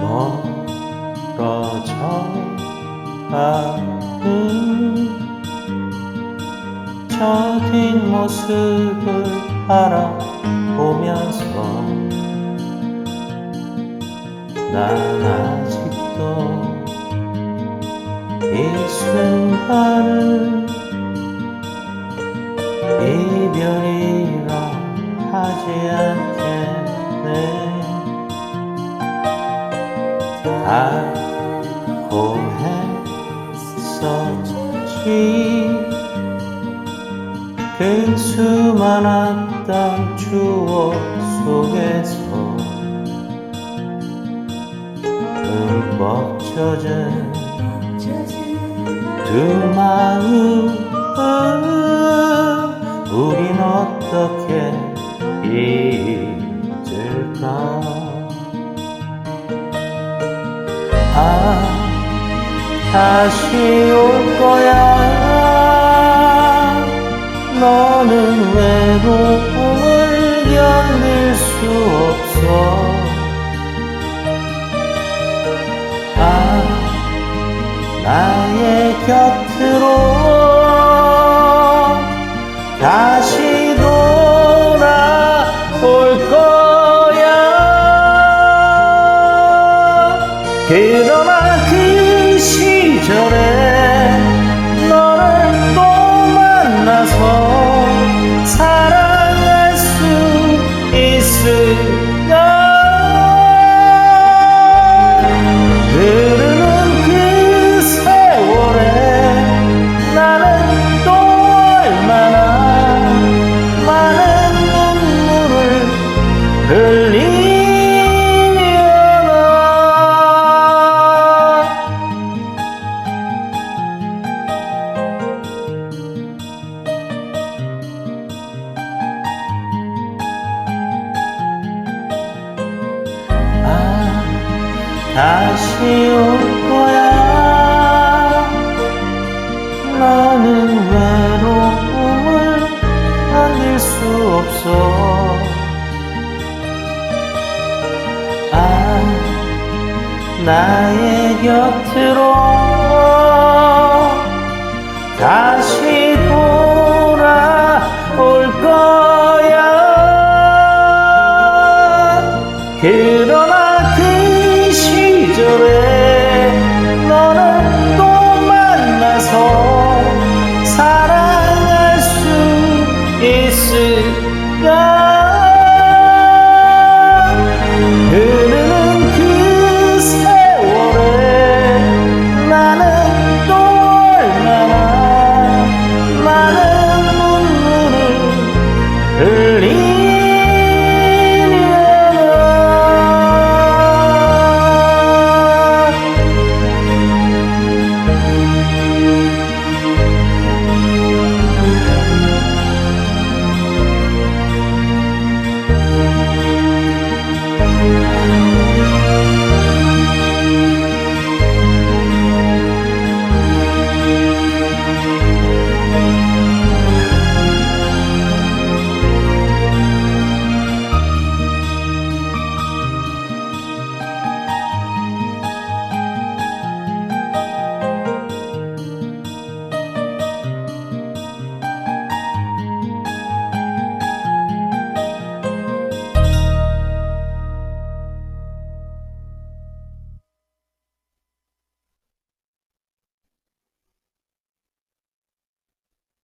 멀어져 가는 저 뒷모습을 바라보면서 난 아직도 이 순간을 이별이라 하지 않겠네 알고 했었지. 그 수많았던 추억 속에서 흠뻑 젖은 두 마음은 우린 어떻게 잊을까 다시 올 거야. 너는 외로움을 견딜 수 없어. 아 나의 곁으로 다시 돌아올 거야. 그러나 그 시 children. 다시 올 거야. 나는 외로움을 견딜 수 없어. 아 나의 곁으로 다시 돌아 这里。